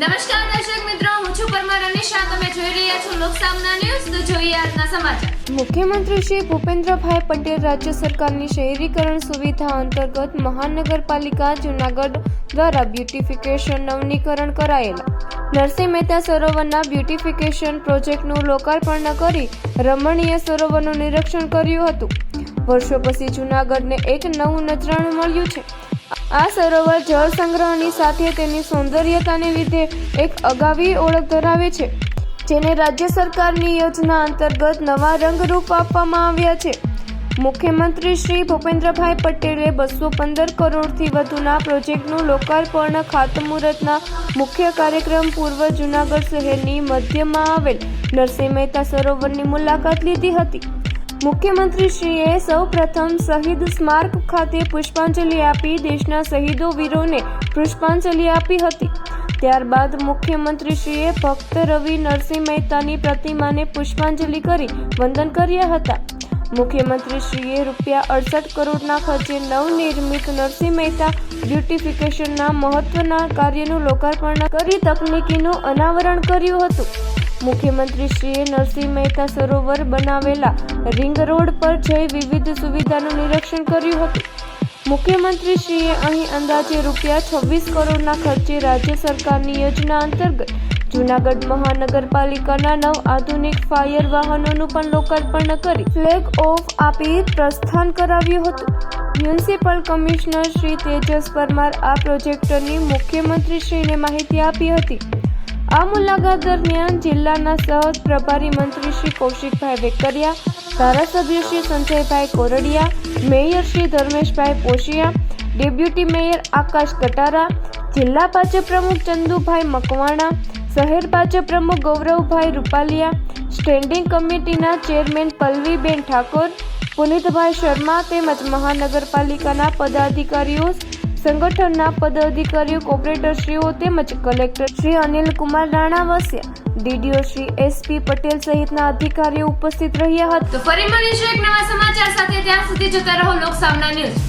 નમસ્કાર દર્શક મિત્રો, હું છું પરમાર અનિશા તમે જોઈ રહ્યા છો લોકસામના ન્યૂઝ. તો જોઈએ આજના સમાચાર. મુખ્યમંત્રી શ્રી ભૂપેન્દ્રભાઈ પટેલ રાજ્ય સરકારની શહેરીકરણ સુવિધા અંતર્ગત મહાનગરપાલિકા જૂનાગઢ દ્વારા બ્યુટિફિકેશન નવનીકરણ કરાયેલા. નરસિંહ મહેતા સરોવરના બ્યુટિફિકેશન પ્રોજેક્ટનું લોકાર્પણ કરી રમણીય સરોવરનું નિરીક્ષણ કર્યું હતું. વર્ષો પછી જૂનાગઢને એક નવું નજરાણું મળ્યું છે. આ સરોવર જળ સંગ્રહની સાથે તેની સૌંદર્યતાને લીધે એક અગાવી ઓળખ ધરાવે છે, જેને રાજ્ય સરકારની યોજના અંતર્ગત નવા રંગરૂપ આપવામાં આવ્યા છે. મુખ્યમંત્રી શ્રી ભૂપેન્દ્રભાઈ પટેલે બસો પંદર કરોડથી વધુના પ્રોજેક્ટનું લોકાર્પણ ખાતમુહૂર્તના મુખ્ય કાર્યક્રમ પૂર્વ જૂનાગઢ શહેરની મધ્યમાં આવેલ નરસિંહ મહેતા સરોવરની મુલાકાત લીધી હતી. મુખ્યમંત્રીશ્રીએ સૌ પ્રથમ શહીદ સ્મારક ખાતે પુષ્પાંજલિ આપી દેશના શહીદો વીરોને પુષ્પાંજલિ આપી હતી. ત્યારબાદ મુખ્યમંત્રીશ્રીએ ભક્ત રવિ નરસિંહ મહેતાની પ્રતિમાને પુષ્પાંજલિ કરી વંદન કર્યા હતા. મુખ્યમંત્રીશ્રીએ રૂપિયા અડસઠ કરોડના ખર્ચે નવનિર્મિત નરસિંહ મહેતા બ્યુટિફિકેશનના મહત્વના કાર્યનું લોકાર્પણ કરી તકનીકીનું અનાવરણ કર્યું હતું. મુખ્યમંત્રીશ્રીએ નરસિંહ મહેતા સરોવર બનાવેલા રિંગ રોડ પર જઈ વિવિધ સુવિધાનું નિરીક્ષણ કર્યું હતું. મુખ્યમંત્રી શ્રીએ અહીં અંદાજે રૂપિયા છવ્વીસ કરોડના ખર્ચે રાજ્ય સરકારની યોજના અંતર્ગત જૂનાગઢ મહાનગરપાલિકાના નવ આધુનિક ફાયર વાહનોનું પણ લોકાર્પણ કરી ફ્લેગ ઓફ આપી પ્રસ્થાન કરાવ્યું હતું. મ્યુનિસિપલ કમિશનર શ્રી તેજસ પરમાર આ પ્રોજેક્ટની મુખ્યમંત્રીશ્રીને માહિતી આપી હતી. આ મુલાકાત દરમિયાન જિલ્લાના સહ પ્રભારી મંત્રી શ્રી કૌશિકભાઈ વેકરિયા, ધારાસભ્ય Shri Sanjaybhai Koradiya, mayor Shri Dharmeshbhai Poshiya, deputy mayor Akash Katara, જિલ્લા ભાજપ પ્રમુખ ચંદુભાઈ મકવાણા, શહેર ભાજપ પ્રમુખ ગૌરવભાઈ રૂપાલિયા, સ્ટેન્ડિંગ કમિટીના ચેરમેન પલ્લવીબેન ઠાકોર, પુનિતભાઈ શર્મા તેમજ મહાનગરપાલિકાના પદાધિકારીઓ સંગઠનના પદાધિકારીઓ, કોર્પોરેટરશ્રીઓ તેમજ કલેક્ટર શ્રી અનિલ કુમાર રાણા વસ્યા. ડીડીઓ શ્રી એસપી પટેલ સહિતના અધિકારીઓ ઉપસ્થિત રહ્યા હતા. તો ફરી મળીશું એક નવા સમાચાર સાથે. ત્યાં સુધી જોતા રહો લોકસામના ન્યૂઝ.